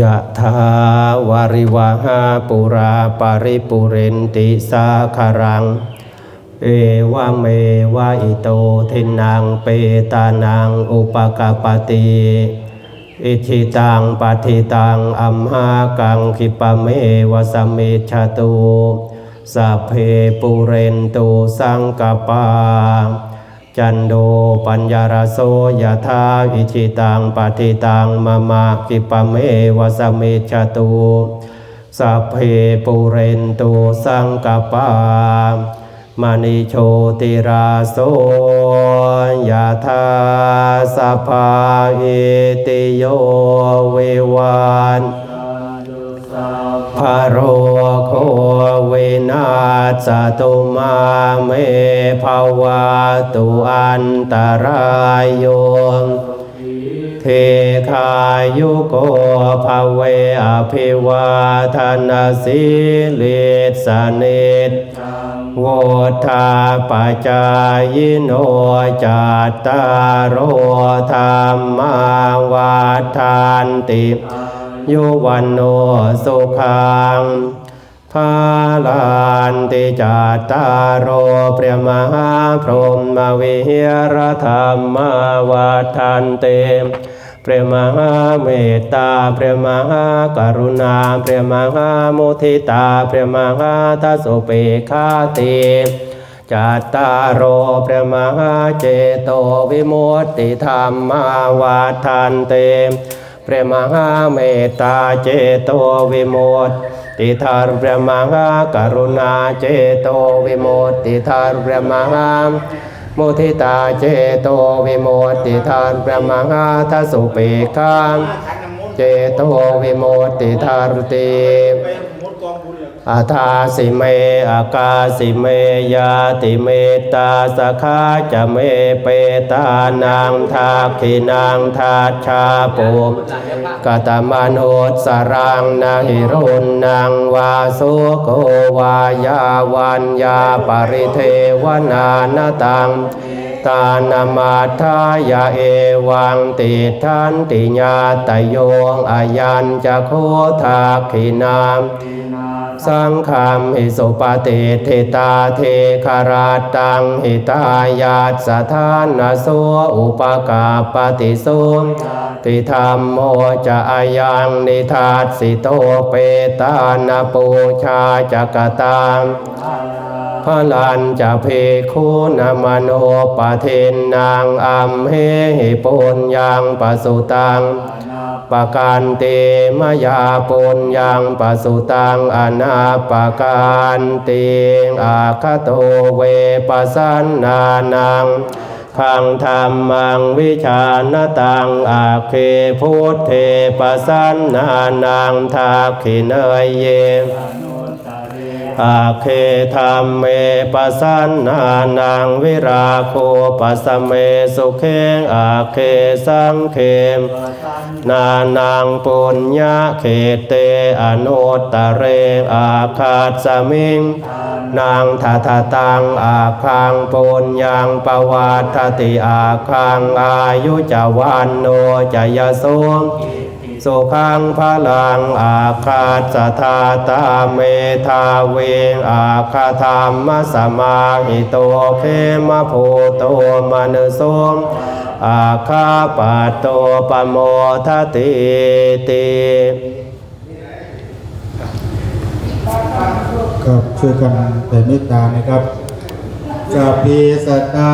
ยะถาวาริวหาปุราปาริปุเรนติสาคารัง เอวะเมวะอิโตทินังเปตานังอุปกาปติอิทิตังปฏิตังอัมหากังคิปะเมวะสมมิชาตุสัพเพปุเรนตุสังกปา จันโดปัญญารโสยธาอิชิตังปฏิตังมะมะกิปะเมวะสมมิชตุสัพเพปุเรนตุสังกปามณิโชติราโสยธาสัพพาอิติโยวิวันพะโรโควิ นาศตุมาเมภาวะตุอันตรายโยเทคายุโกภเวอภิวาทนาสิลิสนิตโวทาปจายโนจัตตารโอธรรมาวัฏานติยุวันโนสุขัง ภาลานติจัตตารโอเปรมหาพรหมวิหรธรรมวัฏันเตเปรียมหาเมตตาเปรมหากรุณาเปรมหามุทิตาเปรมหาทัสสุเปคาติจัตตารโอเปรมหาเจโตวิมุตติธรรมวัฏันเตเปรมหาเมตตาเจโตวิมุตติ ติธารเปรมหากรุณาเจโตวิโมติธารเปรมหามุทิตาเจโตวิโมติธารเปรมหาทัสสุเปขังเจโตวิโมตติธารติ อาทาสิเมอากาสิเมยาติเมตาสคาจะเมเปตานางทาคินางทาชาปุมกตมโนสรังนาหิรุนนางวาสุโกวายาวันยาปริเทวนานาตังตานามาทายาเอวังติทันติญาตโยงอายัญจะโคทาขินาม สังฆามหิสุปฏิเทตาเทคาราตังหิตายาสถานาโสอุปกาปฏิสุติธรรมโมจะอายังนิทัสสิโตเปตานาปูชาจักตัง พลันจะเพคูนามโนปะเทนนางอัมเหปุญญังปสุตังปะการเตมยาปุญญังปสุตังอนาปะการเตงอาคโตเวปสันนานังขังธรรมังวิชานตังอาเคพุทเทปสสันนานังทาขิเนยเย อาเคธรรมเมปัสสันนานังวิราโคปัสเมสุเขงอาเคสังเขมนานังปุญญาเขเตอนุตตะเรอาคาสมิงนางทัทตังอาคังปุญญังปวัตติอาคังอายุจวันโนจยโส สุขังพลังอาคาสธาตาเมธาเวงอาคาธรรมสมาหิโตเพมะโพโตมนุสมอาคาปัตโตปโมทติติครับช่วยกันแผ่เมตตานะครับสัพเพสัตตา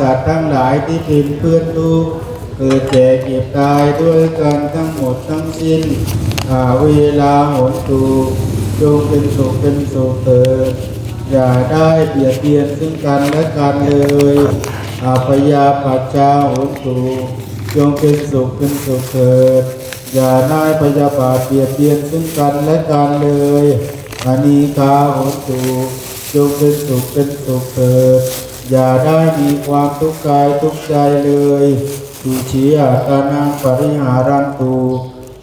สัตว์ทั้งหลายที่เป็นเพื่อนทุกข์ เกิดแก่เก็บตายด้วยกันทั้งหมดทั้งสิ้นอาเวลาหนตูจงเป็นสุขเป็นสุขเถิดอย่าได้เบียดเบียนซึ่งกันและกันเลยอาพยาปัจจาหนตูจงเป็นสุขเป็นสุขเถิดอย่าได้พยาบาทเบียดเบียนซึ่งกันและกันเลยอานิคาโหตุจงเป็นสุขเป็นสุขเถิดอย่าได้มีความทุกข์กายทุกข์ใจเลยสุชีอาตานังปริหารันตุ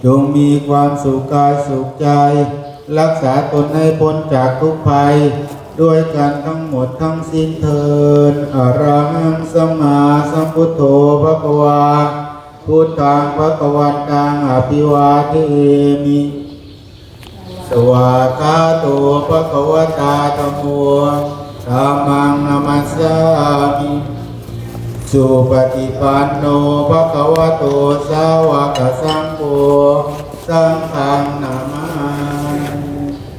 จงมีความสุขกายสุขใจ รักษาตนให้พ้นจากทุกภัย ด้วยกันทั้งหมดทั้งสิ้นเทินอรหังสมมาสัมพุทโธพระกวาพุทธังพระกวันตังอภิวาเทมิสวากาโตภะคะวตาธัมโมธัมมังนามัสสามิ สุปฏิปันโนภะคะวะโตสาวกสังโฆสังฆังนา